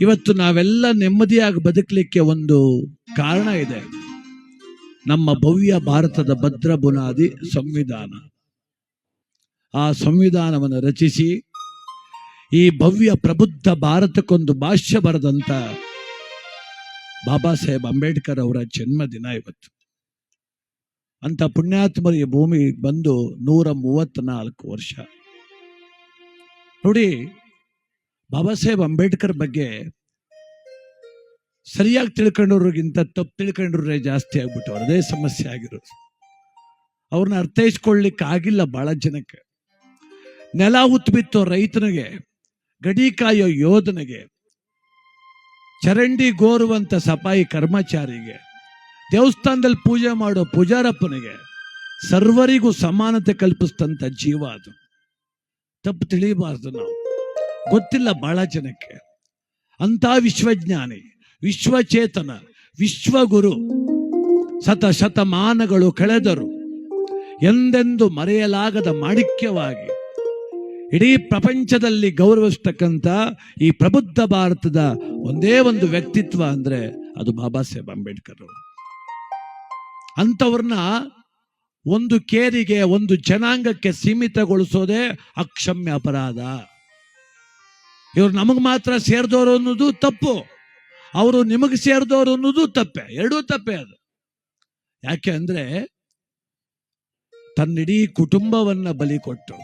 ಇವತ್ತು ನಾವೆಲ್ಲ ನೆಮ್ಮದಿಯಾಗಿ ಬದುಕಲಿಕ್ಕೆ ಒಂದು ಕಾರಣ ಇದೆ. ನಮ್ಮ ಭವ್ಯ ಭಾರತದ ಭದ್ರ ಬುನಾದಿ ಸಂವಿಧಾನ. ಆ ಸಂವಿಧಾನವನ್ನು ರಚಿಸಿ, ಈ ಭವ್ಯ ಪ್ರಬುದ್ಧ ಭಾರತಕ್ಕೊಂದು ಭಾಷ್ಯ ಬರೆದಂತ ಬಾಬಾ ಸಾಹೇಬ್ ಅಂಬೇಡ್ಕರ್ ಅವರ ಜನ್ಮದಿನ ಇವತ್ತು. ಅಂತ ಪುಣ್ಯಾತ್ಮರ ಈ ಭೂಮಿಗೆ ಬಂದು ನೂರ ಮೂವತ್ನಾಲ್ಕು ವರ್ಷ. ನೋಡಿ ಬಾಬಾ ಸಾಹೇಬ್ ಅಂಬೇಡ್ಕರ್ ಬಗ್ಗೆ ಸರಿಯಾಗಿ ತಿಳ್ಕೊಂಡವ್ರಿಗಿಂತ ತಪ್ಪು ತಿಳ್ಕೊಂಡ್ರೆ ಜಾಸ್ತಿ ಆಗ್ಬಿಟ್ಟು ಅದೇ ಸಮಸ್ಯೆ ಆಗಿರೋದು. ಅವ್ರನ್ನ ಅರ್ಥೈಸ್ಕೊಳ್ಳಿಕ್ಕೆ ಆಗಿಲ್ಲ ಬಹಳ ಜನಕ್ಕೆ. ನೆಲ ಉತ್ಬಿತ್ತೋ ರೈತನಿಗೆ, ಗಡಿ ಕಾಯೋ ಯೋಧನಿಗೆ, ಚರಂಡಿ ಗೋರುವಂತ ಸಫಾಯಿ ಕರ್ಮಚಾರಿಗೆ, ದೇವಸ್ಥಾನದಲ್ಲಿ ಪೂಜೆ ಮಾಡೋ ಪೂಜಾರಪ್ಪನಿಗೆ ಸರ್ವರಿಗೂ ಸಮಾನತೆ ಕಲ್ಪಿಸ್ತಂತ ಜೀವ ಅದು. ತಪ್ಪು ತಿಳಿಯಬಾರ್ದು ನಾವು. ಗೊತ್ತಿಲ್ಲ ಬಹಳ ಜನಕ್ಕೆ. ಅಂತ ವಿಶ್ವಜ್ಞಾನಿ, ವಿಶ್ವಚೇತನ, ವಿಶ್ವಗುರು, ಶತ ಶತಮಾನಗಳು ಕಳೆದರು. ಎಂದೆಂದು ಮರೆಯಲಾಗದ ಮಾಣಿಕ್ಯವಾಗಿ ಇಡೀ ಪ್ರಪಂಚದಲ್ಲಿ ಗೌರವಿಸ್ತಕ್ಕಂಥ ಈ ಪ್ರಬುದ್ಧ ಭಾರತದ ಒಂದೇ ಒಂದು ವ್ಯಕ್ತಿತ್ವ ಅಂದ್ರೆ ಅದು ಬಾಬಾ ಸಾಹೇಬ್ ಅಂಬೇಡ್ಕರ್ ಅವರು. ಅಂಥವ್ರನ್ನ ಒಂದು ಕೇರಿಗೆ, ಒಂದು ಜನಾಂಗಕ್ಕೆ ಸೀಮಿತಗೊಳಿಸೋದೇ ಅಕ್ಷಮ್ಯ ಅಪರಾಧ. ಇವ್ರು ನಮಗೆ ಮಾತ್ರ ಸೇರಿದವರು ಅನ್ನೋದು ತಪ್ಪು. ಅವರು ನಿಮಗೆ ಸೇರಿದವರು ಅನ್ನೋದು ತಪ್ಪೆ. ಎರಡೂ ತಪ್ಪೆ ಅದು. ಯಾಕೆ ಅಂದ್ರೆ ತನ್ನಿಡೀ ಕುಟುಂಬವನ್ನ ಬಲಿ ಕೊಟ್ಟು,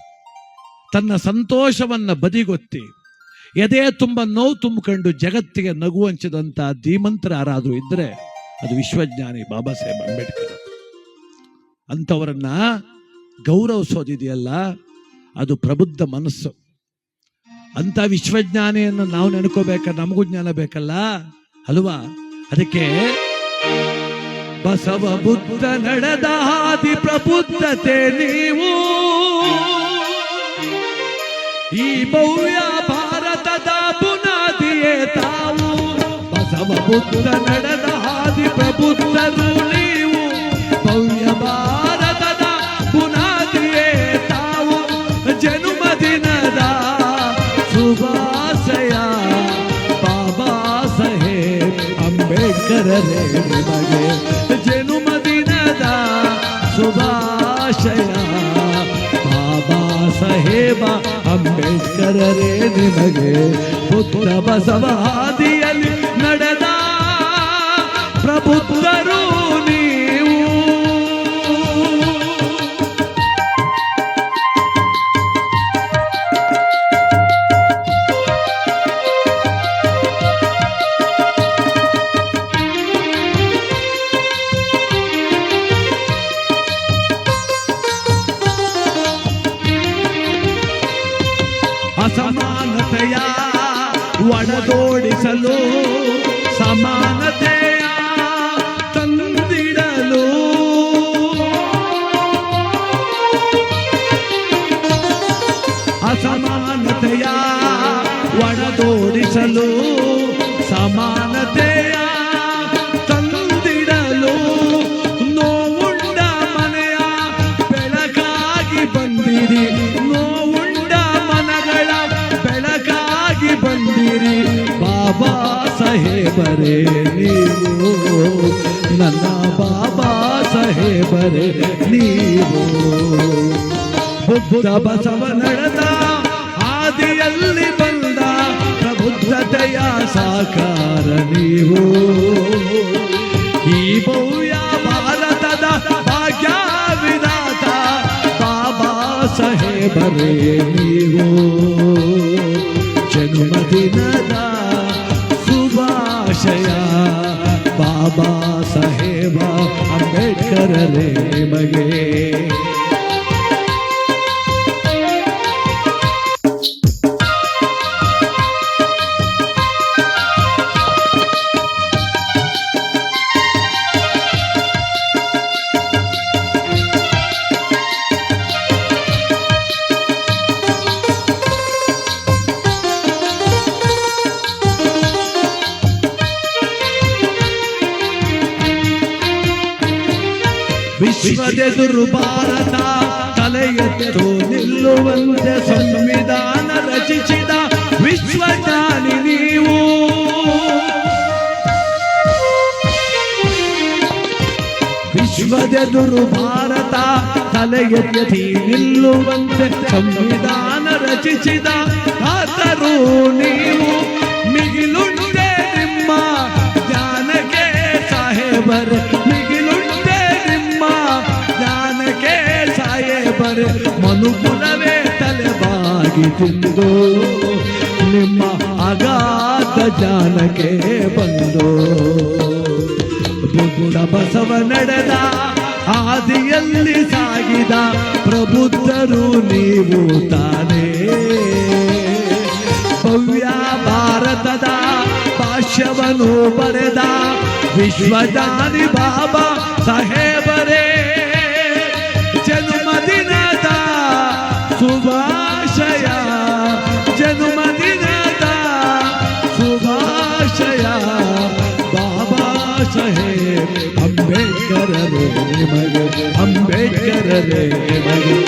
ತನ್ನ ಸಂತೋಷವನ್ನ ಬದಿಗೊತ್ತಿ, ಎದೆ ತುಂಬ ನೋವು ತುಂಬಿಕೊಂಡು ಜಗತ್ತಿಗೆ ನಗು ಹಂಚಿದಂಥ ಧೀಮಂತರ ಯಾರಾದ್ರೂ ಇದ್ರೆ ಅದು ವಿಶ್ವಜ್ಞಾನಿ ಬಾಬಾ ಸಾಹೇಬ್ ಅಂಬೇಡ್ಕರ್. ಅಂಥವರನ್ನ ಗೌರವಿಸೋದಿದೆಯಲ್ಲ, ಅದು ಪ್ರಬುದ್ಧ ಮನಸ್ಸು. ಅಂತ ವಿಶ್ವಜ್ಞಾನಿಯನ್ನು ನಾವು ನೆನ್ಕೋಬೇಕ, ನಮಗೂ ಜ್ಞಾನ ಬೇಕಲ್ಲ? ಅಲ್ವಾ? ಅದಕ್ಕೆ ಬಸವ ಬುದ್ಧ ನಡೆದ ಹಾದಿ ಪ್ರಬುದ್ಧತೆ ನೀವು. ಈ ಭವ್ಯ ಭಾರತದ ಬುನಾದಿಯೇ ತಾವು. ಬಸವ ಬುದ್ಧ ನಡೆದ ಹಾದಿ ಪ್ರಬುದ್ಧರು. ಅಂಬೇಡ್ಕರರೇ ನಿಮಗೆ ಜನ್ಮದಿನದ ಶುಭಾಶಯ ಬಾಬಾ ಸಾಹೇಬ ಅಂಬೇಡ್ಕರರೇ ನಿಮಗೆ ಬುದ್ಧ ಬಸವ ಅಸಮಾನತೆಯ ಒಡೆದೋಡಿಸಲು ಸಮಾನತೆಯ ತಂದಿಡಲು. ಅಸಮಾನತೆಯ ಒಡೆದೋಡಿಸಲು ಸಮಾನತೆಯ ಬಂದಿರಿ ಬಾಬಾ ಸಾಹೇಬರೇ ನೀವು ನನ್ನ ಬಾಬಾ ಸಾಹೇಬರೇ ನೀವು ಬುದ್ಧ ಬಸವ ನಡೆದ ಆದಿಯಲ್ಲಿ ಬಂದ ಪ್ರಬುದ್ಧತೆಯ ಸಾಕಾರ ನೀವು ಈ ಭವ್ಯ ಭಾರತದ ಭಾಗ್ಯ ವಿಧಾತ ಬಾಬಾ ಸಾಹೇಬರೇ ನೀವು ಜನ್ಮದಿನದ ಶುಭಾಶಯ ಬಾಬಾ ಸಾಹೇಬ ಅಂಬೇಡ್ಕರರೇ ನಿಮಗೆ ವಿಶ್ವದೆದುರು ಭಾರತ ತಲೆಯೆತ್ತು ನಿಲ್ಲುವಂತೆ ಸಂವಿಧಾನ ರಚಿಸಿದ ವಿಶ್ವಜ್ಞಾನಿ ನೀವು ವಿಶ್ವದೆದುರು ಭಾರತ ತಲೆಯೆತ್ತಿ ನಿಲ್ಲುವಂತೆ ಸಂವಿಧಾನ ರಚಿಸಿದ ಆತರು ನೀವು ಮಿಗಿಲುಂಟೆ ನಿಮ್ಮ ಜ್ಞಾನಕ್ಕೆ ಸಾಹೇಬರು ಮಿಗಿ ಸಾಹೇಬರ್ ಮನುಕುಲವೇ ತಲೆಬಾಗಿ ತಿಂದು, ನಿಮ್ಮ ಅಗಾಧ ಜ್ಞಾನಕ್ಕೆ ಬಂದು. ಬುಗುಡ ಬಸವ ನಡೆದ ಆದಿಯಲ್ಲಿ ಸಾಗಿದ ಪ್ರಬುದ್ಧರು ನೀವು ತಾನೇ. ಭವ್ಯ ಭಾರತದ ಪಾಶ್ಯವನ್ನು ಬರೆದ ವಿಶ್ವಜಾನಿ ಬಾಬಾ ಸಾಹೇಬರೇ. ಅಂಬೇಡ್ಕರರೇ ನಿಮಗೆ ಅಂಬೇಡ್ಕರರೇ ನಿಮಗೆ ಅಂಬೇಡ್ಕರ್